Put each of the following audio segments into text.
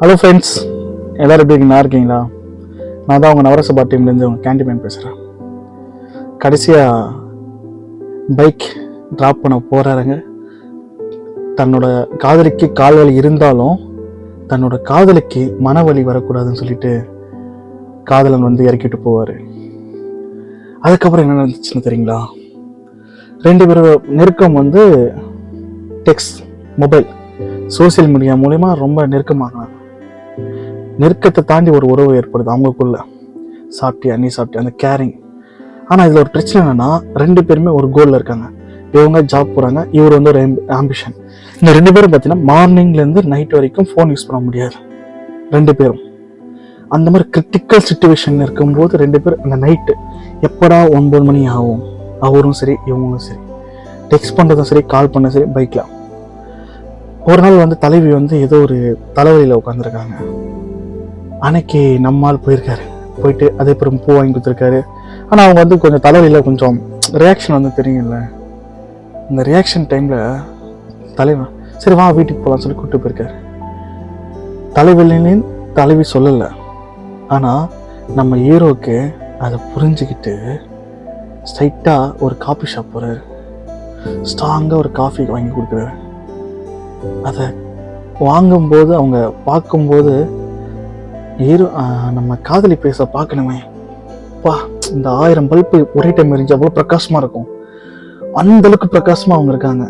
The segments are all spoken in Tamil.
ஹலோ ஃப்ரெண்ட்ஸ் எல்லோரும் எப்படி நல்லா இருக்கீங்களா? நான் தான் உங்கள் நவரசபா டீம்லேருந்து உங்கள் கேண்டிமேன் பேசுகிறேன் கடைசியாக பைக் ட்ராப் பண்ண போகிறாருங்க தன்னோட காதலிக்கு கால் வலி இருந்தாலும் தன்னோட காதலிக்கு மனவலி வரக்கூடாதுன்னு சொல்லிட்டு காதலன் வந்து இறக்கிட்டு போவார். அதுக்கப்புறம் என்ன நடந்துச்சுன்னு தெரியுங்களா? ரெண்டு பேரும் நெருக்கம் வந்து டெக்ஸ்ட் மொபைல் சோஷியல் மீடியா மூலயமா ரொம்ப நெருக்கமாக நெருக்கத்தை தாண்டி ஒரு உறவு ஏற்படுது அவங்களுக்குள்ள. சாப்பிட்டியா நீ சாப்பிட்டியா அந்த கேரிங் ஆனால் இதில் ஒரு பிரச்சனை என்னன்னா ரெண்டு பேருமே ஒரு கோலில் இருக்காங்க. இவங்க ஜாப் போகிறாங்க இவர் வந்து ஒரு ஆம்பிஷன் இந்த ரெண்டு பேரும் பார்த்தீங்கன்னா மார்னிங்லேருந்து நைட் வரைக்கும் ஃபோன் யூஸ் பண்ண முடியாது. ரெண்டு பேரும். அந்த மாதிரி கிரிட்டிக்கல் சுச்சுவேஷன் இருக்கும்போது ரெண்டு பேர் அந்த நைட்டு எப்படா ஒன்பது மணி ஆகும்? அவரும் சரி இவங்களும் சரி. டெக்ஸ்ட் பண்ணுறதும் சரி கால் பண்ண சரி பைக்கில் ஒரு நாள் வந்து தலைவி வந்து ஏதோ ஒரு தலைவலியில் உட்காந்துருக்காங்க அன்னைக்கு நம்மால் போயிருக்காரு. போயிட்டு அதே அப்புறம் பூ வாங்கி கொடுத்துருக்காரு. ஆனால் அவங்க வந்து கொஞ்சம் தலைவலியில் கொஞ்சம் ரியாக்ஷன் வந்து தெரியும்ல. இந்த ரியாக்ஷன் டைமில் தலைவன் சரி வா வீட்டுக்கு போகலாம்னு சொல்லி கூப்பிட்டு போயிருக்காரு. தலைவலின்னு தலைவி சொல்லலை. ஆனால் நம்ம ஹீரோவுக்கு அதை புரிஞ்சுக்கிட்டு ஸ்ட்ரைட்டாக ஒரு காஃபி ஷாப் போகிறாரு ஸ்ட்ராங்காக ஒரு காஃபி வாங்கி கொடுக்குறாரு. அதை வாங்கும்போது அவங்க பார்க்கும்போது ஹீரோ நம்ம காதலி பேச பார்க்கணுமே. பா இந்த ஆயிரம் பல்பு ஒரே டைம் எரிஞ்சு அவ்வளோ பிரகாசமாக இருக்கும். அந்த அளவுக்கு பிரகாசமாக அவங்க இருக்காங்க.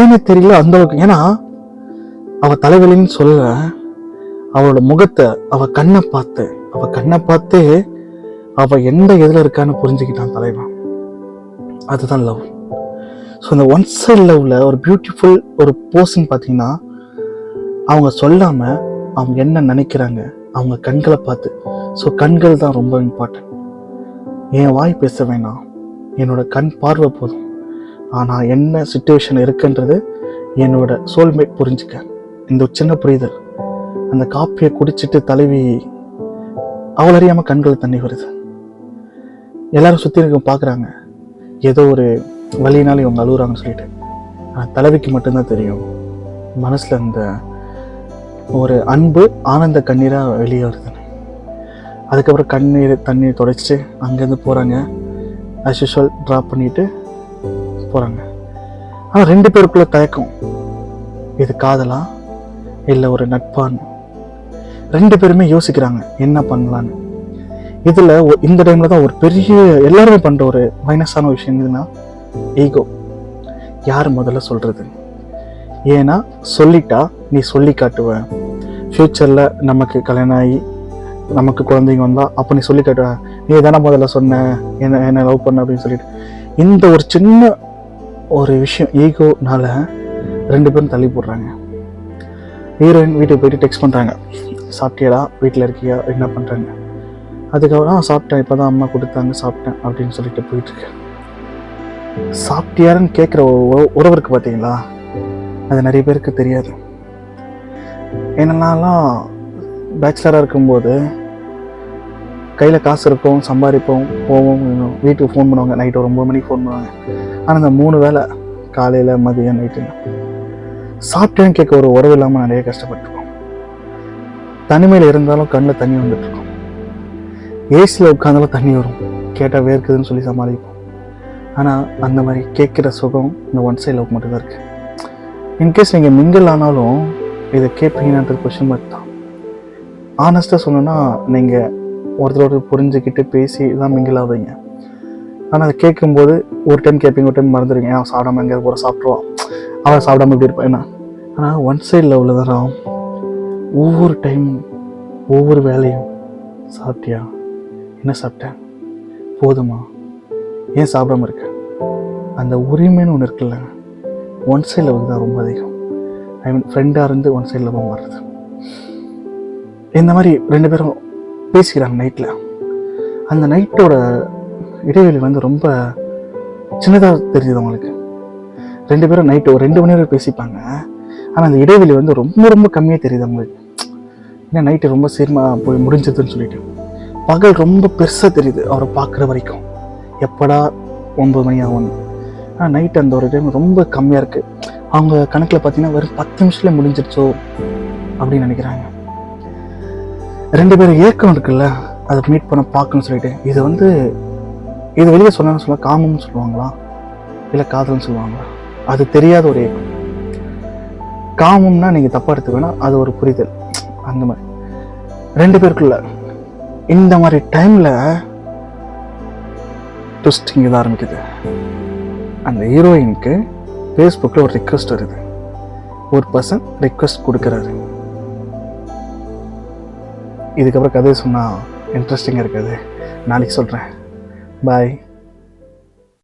ஏன்னு தெரியல அந்த அளவுக்கு. ஏன்னா அவள் தலைவலின்னு சொல்ல அவளோட முகத்தை அவள் கண்ணை பார்த்து அவள் கண்ணை பார்த்து அவள் எந்த இதில் இருக்கான்னு புரிஞ்சுக்கிட்டான் தலைவன். அதுதான் லவ் ஸோ இந்த ஒன் சைட் லவ்ல ஒரு பியூட்டிஃபுல் ஒரு போர்ஷன் பார்த்தீங்கன்னா அவங்க சொல்லாமல் அவங்க என்ன நினைக்கிறாங்க அவங்க கண்களை பார்த்து. ஸோ கண்கள் தான் ரொம்ப இம்பார்ட்டன்ட் என் வாய் பேச வேணாம். என்னோட கண் பார்வை போதும். ஆனால் என்ன சுச்சுவேஷன் இருக்குன்றது என்னோட சோல்மேட் புரிஞ்சுக்க. இந்த ஒரு சின்ன புரிதல். அந்த காப்பியை குடிச்சிட்டு தலைவி அவள் அறியாமல் கண்கள் தண்ணி வருது. எல்லாரும் சுற்றி இருக்க பார்க்குறாங்க ஏதோ ஒரு வழியினால இவங்க அழுகுறாங்கன்னு சொல்லிட்டு. ஆனால் தலைவிக்கு மட்டும்தான் தெரியும். மனசில் அந்த ஒரு அன்பு ஆனந்த கண்ணீராக வெளியே வருதுன்னு அதுக்கப்புறம் கண்ணீர் தண்ணீர் தொடச்சிட்டு அங்கேருந்து போகிறாங்க அஸ் யூஷுவல் ட்ராப் பண்ணிட்டு போகிறாங்க ஆனால் ரெண்டு பேருக்குள்ளே தயக்கம். இது காதலா? இல்லை ஒரு நட்பான்னு ரெண்டு பேருமே யோசிக்கிறாங்க என்ன பண்ணலான்னு. இதில் இந்த டைமில் தான் ஒரு பெரிய எல்லாருமே பண்ணுற ஒரு மைனஸான விஷயம் எதுன்னா ஈகோ யார் முதல்ல சொல்கிறது ஏன்னா சொல்லிட்டா நீ சொல்லி காட்டுவ. ஃப்யூச்சரில் நமக்கு கல்யாணம் ஆகி நமக்கு குழந்தைங்க வந்தால் அப்போ நீ சொல்லி காட்டுவ. நீ தானே முதல்ல சொன்ன என்ன என்ன லவ் பண்ண அப்படின்னு சொல்லிட்டு. இந்த ஒரு சின்ன ஒரு விஷயம் ஈகோனால ரெண்டு பேரும் தள்ளி போடுறாங்க. ஹீரோயின் வீட்டுக்கு போயிட்டு டெக்ஸ்ட் பண்ணுறாங்க சாப்பிட்டியடா? வீட்டில் இருக்கியா? என்ன பண்ணுறாங்க அதுக்கப்புறம் "ஆ, சாப்பிட்டேன். இப்போ தான் அம்மா கொடுத்தாங்க சாப்பிட்டேன் அப்படின்னு சொல்லிட்டு போயிட்டுருக்கேன் சாப்பிட்டியாருன்னு கேட்குற உறவருக்கு பார்த்தீங்களா அது நிறைய பேருக்கு தெரியாது. என்னென்னலாம் பேச்சுலராக இருக்கும்போது கையில் காசு இருக்கும் சம்பாதிப்போம் போவோம் வீட்டுக்கு ஃபோன் பண்ணுவாங்க. நைட்டு ஒரு ஒம்பது மணிக்கு ஃபோன் பண்ணுவாங்க. ஆனால் இந்த மூணு வேளை காலையில் மதியம் நைட்டு சாப்பிட்டேன்னு கேட்க ஒரு உறவு இல்லாமல் நிறைய கஷ்டப்பட்டுருக்கோம். தனிமையில் இருந்தாலும் கண்ணில் தண்ணி வந்துட்டு இருக்கும் ஏசியில் உட்காந்தாலும் தண்ணி வரும். கேட்டால் வேர்க்குதுன்னு சொல்லி சமாளிப்போம். ஆனால் அந்த மாதிரி கேட்குற சுகம் இந்த ஒன் சைட் லவ் மட்டும்தான் இருக்குது இன்கேஸ் நீங்கள் மிங்கிள் ஆனாலும் இதை கேட்பீங்கன்றது கொஷின் மார்க் தான். ஆனஸ்ட்டாக சொன்னோன்னா நீங்கள் ஒருத்தரோட புரிஞ்சுக்கிட்டு பேசி தான் மிங்கிள் ஆவீங்க. ஆனால் அதை கேட்கும்போது ஒரு டைம் கேட்பீங்க ஒரு டைம் மறந்துடுங்க அவன் சாப்பிடாம எங்கேயாவது கூட சாப்பிட்ருவான் அவன் சாப்பிடாம இப்படி இருப்பான் என்ன? ஆனால் ஒன் சைட் லெவலில் தான் ஒவ்வொரு டைமும் ஒவ்வொரு வேலையும் சாப்பிட்டியா? என்ன சாப்பிட்டேன் போதுமா? ஏன் சாப்பிடாம இருக்க? அந்த உரிமைன்னு ஒன்று இருக்குல்ல. ஒன் சைடில் லவ் தான் ரொம்ப அதிகம். ஐ மீன் ஃப்ரெண்டாக இருந்து ஒன் சைடில் லவ் மாறுறது இந்த மாதிரி ரெண்டு பேரும் பேசிக்கிறாங்க நைட்டில் அந்த நைட்டோட இடைவெளி வந்து ரொம்ப சின்னதாக தெரியுது அவங்களுக்கு. ரெண்டு பேரும் நைட்டு ஒரு ரெண்டு மணி நேரம் பேசிப்பாங்க. ஆனால் அந்த இடைவெளி வந்து ரொம்ப ரொம்ப கம்மியாக தெரியுது அவங்களுக்கு. ஏன்னா நைட்டு ரொம்ப சீரமாக போய் முடிஞ்சதுன்னு சொல்லிட்டு. பகல் ரொம்ப பெருசாக தெரியுது அவரை பார்க்குற வரைக்கும். எப்படா ஒன்பது மணி ஆகும் ஆனால் நைட் அந்த ஒரு டைம் ரொம்ப கம்மியாக இருக்குது அவங்க கணக்கில் பார்த்தீங்கன்னா வெறும் பத்து நிமிஷத்துல முடிஞ்சிருச்சோ அப்படின்னு நினைக்கிறாங்க. ரெண்டு பேரும் ஏக்கம் இருக்குல்ல அதை மீட் பண்ண பார்க்கணும்னு சொல்லிட்டு இது வந்து இது வெளியே சொன்னான்னு சொல்ல காமம்னு சொல்லுவாங்களா? இல்லை காதல்னு சொல்லுவாங்களா? அது தெரியாத ஒரு ஏக்கம் காமம்னா நீங்கள் தப்பாக எடுத்துக்க வேணாம் அது ஒரு புரிதல். அந்த மாதிரி. ரெண்டு பேருக்குள்ள இந்த மாதிரி டைமில் ட்விஸ்ட் இங்கே தான் ஆரம்பிக்குது. அந்த ஹீரோயினுக்கு ஃபேஸ்புக்கில் ஒரு ரிக்வெஸ்ட் வருது. ஒரு பர்சன் ரிக்வெஸ்ட் கொடுக்குறாரு. இதுக்கப்புறம் கதையை சொன்னால் இன்ட்ரெஸ்டிங்காக இருக்காது. நாளைக்கு சொல்கிறேன் பாய்